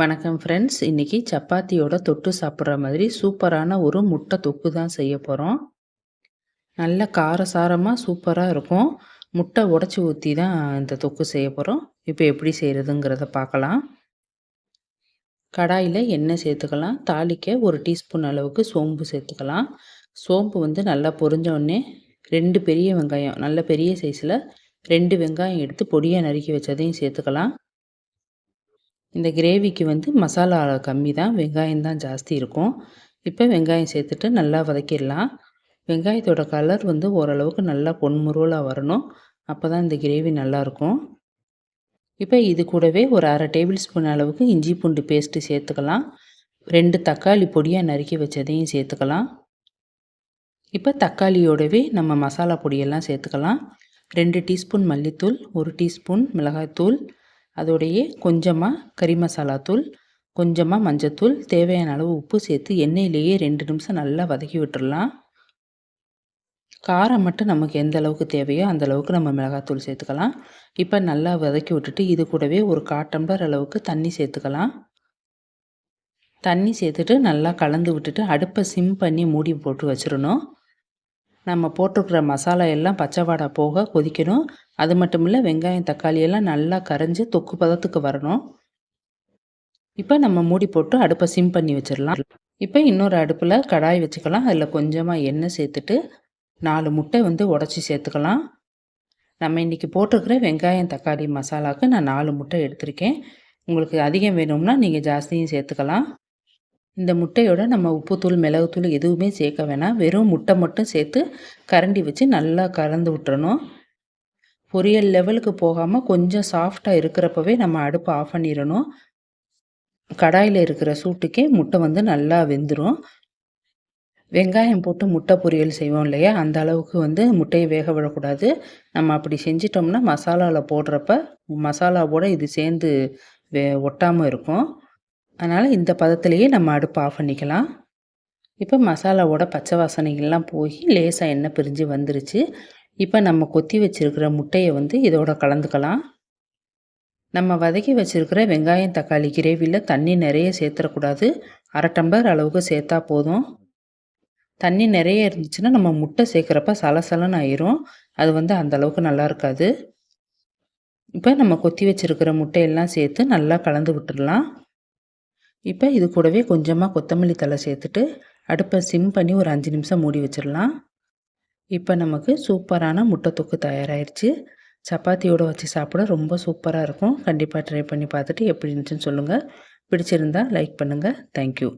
வணக்கம் ஃப்ரெண்ட்ஸ் இன்றைக்கி சப்பாத்தியோட தொட்டு சாப்பிட்ற மாதிரி சூப்பரான ஒரு முட்டை தொக்கு தான் செய்ய போகிறோம் நல்ல காரசாரமாக சூப்பராக இருக்கும். முட்டை உடச்சி ஊற்றி தான் இந்த தொக்கு செய்ய போகிறோம் இப்போ எப்படி செய்கிறதுங்கிறத பார்க்கலாம். கடாயில் எண்ணெய் சேர்த்துக்கலாம். தாளிக்க ஒரு டீஸ்பூன் அளவுக்கு சோம்பு சேர்த்துக்கலாம். சோம்பு வந்து நல்லா பொரிஞ்சோடனே ரெண்டு பெரிய வெங்காயம் நல்ல பெரிய சைஸில் ரெண்டு வெங்காயம் எடுத்து பொடியாக நறுக்கி வச்சதையும் சேர்த்துக்கலாம். இந்த கிரேவிக்கு வந்து மசாலா கம்மி தான். வெங்காயம் தான் ஜாஸ்தி இருக்கும். இப்போ வெங்காயம் சேர்த்துட்டு நல்லா வதக்கிடலாம். வெங்காயத்தோட கலர் வந்து ஓரளவுக்கு நல்லா பொன்முருவலாக வரணும். அப்போ தான் இந்த கிரேவி நல்லாயிருக்கும் இப்போ இது கூடவே ஒரு அரை டேபிள் ஸ்பூன் அளவுக்கு இஞ்சி பூண்டு பேஸ்ட்டு சேர்த்துக்கலாம். ரெண்டு தக்காளி பொடியாக நறுக்கி வச்சதையும் சேர்த்துக்கலாம். இப்போ தக்காளியோடவே நம்ம மசாலா பொடியெல்லாம் சேர்த்துக்கலாம். ரெண்டு டீஸ்பூன் மல்லித்தூள் ஒரு டீஸ்பூன் மிளகாய்த்தூள் அதோடையே கொஞ்சமாக கறி மசாலா தூள் கொஞ்சமாக மஞ்சத்தூள் தேவையான அளவு உப்பு சேர்த்து எண்ணெயிலேயே ரெண்டு நிமிஷம் நல்லா வதக்கி விட்டுடலாம் காரம் மட்டும் நமக்கு எந்த அளவுக்கு தேவையோ அந்த அளவுக்கு நம்ம மிளகாத்தூள் சேர்த்துக்கலாம். இப்போ நல்லா வதக்கி விட்டுட்டு இது கூடவே ஒரு காட்டம்பர் அளவுக்கு தண்ணி சேர்த்துக்கலாம். தண்ணி சேர்த்துட்டு நல்லா கலந்து விட்டுட்டு அடுப்பை சிம் பண்ணி மூடி போட்டு வச்சிடணும். நம்ம போட்டிருக்கிற மசாலா எல்லாம் பச்சை வாடை போக கொதிக்கணும். அது மட்டும் இல்லை வெங்காயம் தக்காளி எல்லாம் நல்லா கரைஞ்சி தொக்கு பதத்துக்கு வரணும். இப்போ நம்ம மூடி போட்டு அடுப்பை சிம் பண்ணி வச்சிடலாம். இப்போ இன்னொரு அடுப்பில் கடாய் வச்சுக்கலாம். அதில் கொஞ்சமாக எண்ணெய் சேர்த்துட்டு நாலு முட்டை வந்து உடச்சி சேர்த்துக்கலாம். நம்ம இன்றைக்கி போட்டிருக்கிற வெங்காயம் தக்காளி மசாலாவுக்கு நான் நாலு முட்டை எடுத்திருக்கேன். உங்களுக்கு அதிகம் வேணும்னா நீங்கள் ஜாஸ்தியும் சேர்த்துக்கலாம். இந்த முட்டையோட நம்ம உப்புத்தூள் மிளகுத்தூள் எதுவுமே சேர்க்க வேணாம். வெறும் முட்டை மட்டும் சேர்த்து கரண்டி வச்சு நல்லா கலந்து விட்டுறணும். பொரியல் லெவலுக்கு போகாமல் கொஞ்சம் சாஃப்டாக இருக்கிறப்பவே நம்ம அடுப்பை ஆஃப் பண்ணிடணும். கடாயில் இருக்கிற சூட்டுக்கே முட்டை வந்து நல்லா வெந்துடும் வெங்காயம் போட்டு முட்டை பொரியல் செய்வோம் இல்லையா? அந்த அளவுக்கு வந்து முட்டையை வேக விடக்கூடாது. நம்ம அப்படி செஞ்சிட்டோம்னா மசாலாவில் போடுறப்ப மசாலாவோட இது சேர்ந்து வே ஒட்டாமல் இருக்கும். அதனால் இந்த பதத்துலேயே நம்ம அடுப்பு ஆஃப் பண்ணிக்கலாம். இப்போ மசாலாவோட பச்சை வாசனைகள்லாம் போய் லேசாக எண்ணெய் பிரிஞ்சு வந்துருச்சு. இப்போ நம்ம கொத்தி வச்சுருக்கிற முட்டையை வந்து இதோட கலந்துக்கலாம். நம்ம வதக்கி வச்சுருக்கிற வெங்காயம் தக்காளி கிரேவியில் தண்ணி நிறைய சேர்த்துடக்கூடாது அரை டம்பர் அளவுக்கு சேர்த்தா போதும். தண்ணி நிறைய இருந்துச்சுன்னா நம்ம முட்டை சேர்க்குறப்ப சலசலன்னு ஆயிரும். அது வந்து அந்தளவுக்கு நல்லா இருக்காது. இப்போ நம்ம கொத்தி வச்சுருக்கிற முட்டையெல்லாம் சேர்த்து நல்லா கலந்து விட்டுடலாம். இப்போ இது கூடவே கொஞ்சமாக கொத்தமல்லி தலை சேர்த்துட்டு அடுப்பை சிம் பண்ணி ஒரு அஞ்சு நிமிஷம் மூடி வச்சிடலாம். இப்போ நமக்கு சூப்பரான முட்டை தொக்கு தயாராகிடுச்சு சப்பாத்தியோடு வச்சு சாப்பிட ரொம்ப சூப்பராக இருக்கும். கண்டிப்பாக ட்ரை பண்ணி பார்த்துட்டு எப்படி இருந்துச்சுன்னு சொல்லுங்கள் பிடிச்சிருந்தா லைக் பண்ணுங்கள் தேங்க்யூ